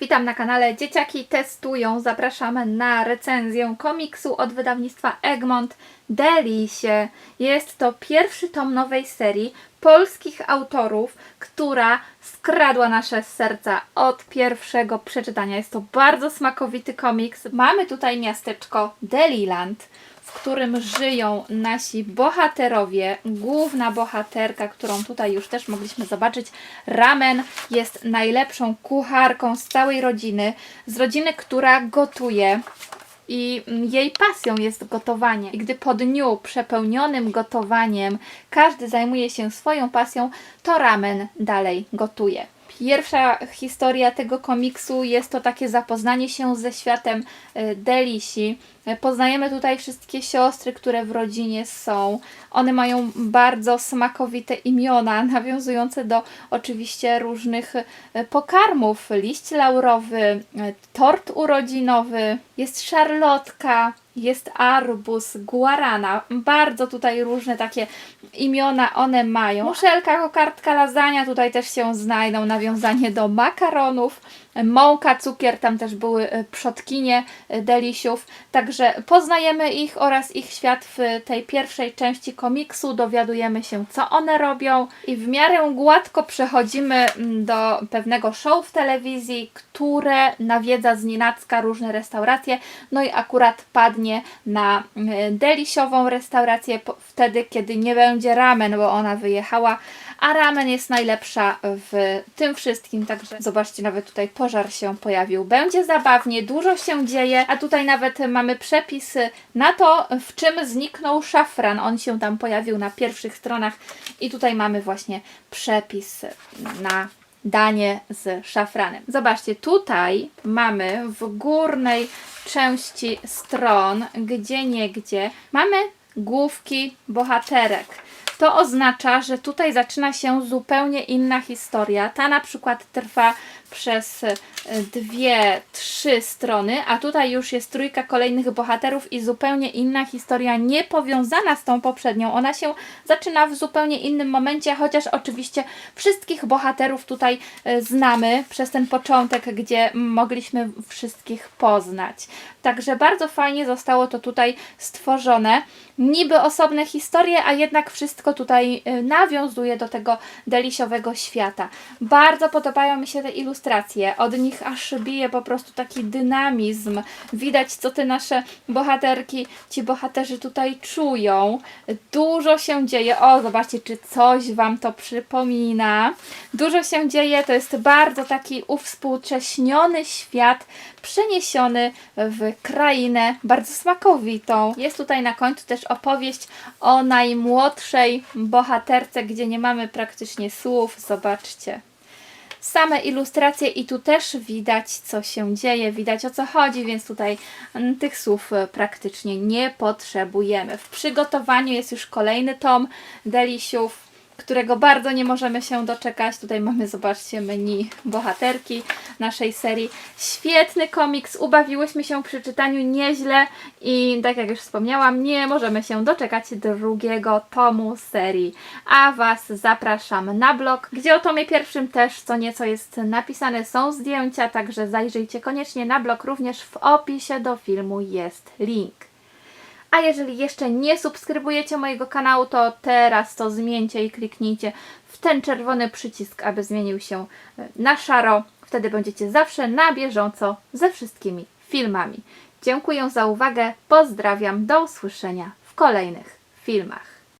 Witam na kanale Dzieciaki Testują. Zapraszamy na recenzję komiksu od wydawnictwa Egmont Delisie. Jest to pierwszy tom nowej serii polskich autorów, która skradła nasze serca od pierwszego przeczytania. Jest to bardzo smakowity komiks. Mamy tutaj miasteczko Deliland w którym żyją nasi bohaterowie. Główna bohaterka, którą tutaj już też mogliśmy zobaczyć, Ramen, jest najlepszą kucharką z całej rodziny. Z rodziny, która gotuje. I jej pasją jest gotowanie. I gdy po dniu przepełnionym gotowaniem każdy zajmuje się swoją pasją, to ramen dalej gotuje. Pierwsza historia tego komiksu jest to takie zapoznanie się ze światem e, Delisi. E, Poznajemy tutaj wszystkie siostry, które w rodzinie są. One mają bardzo smakowite imiona, nawiązujące do oczywiście różnych e, pokarmów. Liść laurowy, tort urodzinowy, jest szarlotka, jest arbus, guarana. Bardzo tutaj różne takie imiona one mają. Muszelka, kokardka, lasagna tutaj też się znajdą. Nawiązanie do makaronów. Mąka, cukier, tam też były e, przodkinie e, delisiów. Także poznajemy ich oraz ich świat w tej pierwszej części komiksu. Dowiadujemy się, co one robią i w miarę gładko przechodzimy mm, do pewnego show w telewizji, które nawiedza z nienacka różne restauracje. No i akurat padnie na e, delisiową restaurację po- wtedy, kiedy nie będzie ramen, bo ona wyjechała, a ramen jest najlepsza w tym wszystkim, także zobaczcie, nawet tutaj pożar się pojawił. Będzie zabawnie, dużo się dzieje, a tutaj nawet mamy przepisy na to, w czym zniknął szafran. On się tam pojawił na pierwszych stronach i tutaj mamy właśnie przepis na danie z szafranem. Zobaczcie, tutaj mamy w górnej części stron, gdzie niegdzie, mamy główki bohaterek. To oznacza, że tutaj zaczyna się zupełnie inna historia. Ta na przykład trwa przez e, dwie, trzy strony, a tutaj już jest trójka kolejnych bohaterów i zupełnie inna historia, niepowiązana z tą poprzednią. Ona się zaczyna w zupełnie innym momencie, chociaż oczywiście wszystkich bohaterów tutaj e, znamy przez ten początek, gdzie mogliśmy wszystkich poznać. Także bardzo fajnie zostało to tutaj stworzone. Niby osobne historie, a jednak wszystko tutaj y, nawiązuje do tego delisiowego świata. Bardzo podobają mi się te ilustracje. Od nich aż bije po prostu taki dynamizm. Widać, co te nasze bohaterki, ci bohaterzy tutaj czują. Dużo się dzieje. O, zobaczcie, czy coś Wam to przypomina. Dużo się dzieje. To jest bardzo taki uwspółcześniony świat, przeniesiony w krainę bardzo smakowitą. Jest tutaj na końcu też opowieść o najmłodszej bohaterce, gdzie nie mamy praktycznie słów. Zobaczcie. Same ilustracje i tu też widać, co się dzieje, widać o co chodzi, więc tutaj mm, tych słów e, praktycznie nie potrzebujemy. W przygotowaniu jest już kolejny tom Delisiów, którego bardzo nie możemy się doczekać. Tutaj mamy, zobaczcie, menu bohaterki naszej serii. Świetny komiks, ubawiłyśmy się przy czytaniu nieźle i tak jak już wspomniałam, nie możemy się doczekać drugiego tomu serii. A Was zapraszam na blog, gdzie o tomie pierwszym też co nieco jest napisane, są zdjęcia, także zajrzyjcie koniecznie na blog, również w opisie do filmu jest link. A jeżeli jeszcze nie subskrybujecie mojego kanału, to teraz to zmieńcie i kliknijcie w ten czerwony przycisk, aby zmienił się na szaro. Wtedy będziecie zawsze na bieżąco ze wszystkimi filmami. Dziękuję za uwagę, pozdrawiam, do usłyszenia w kolejnych filmach.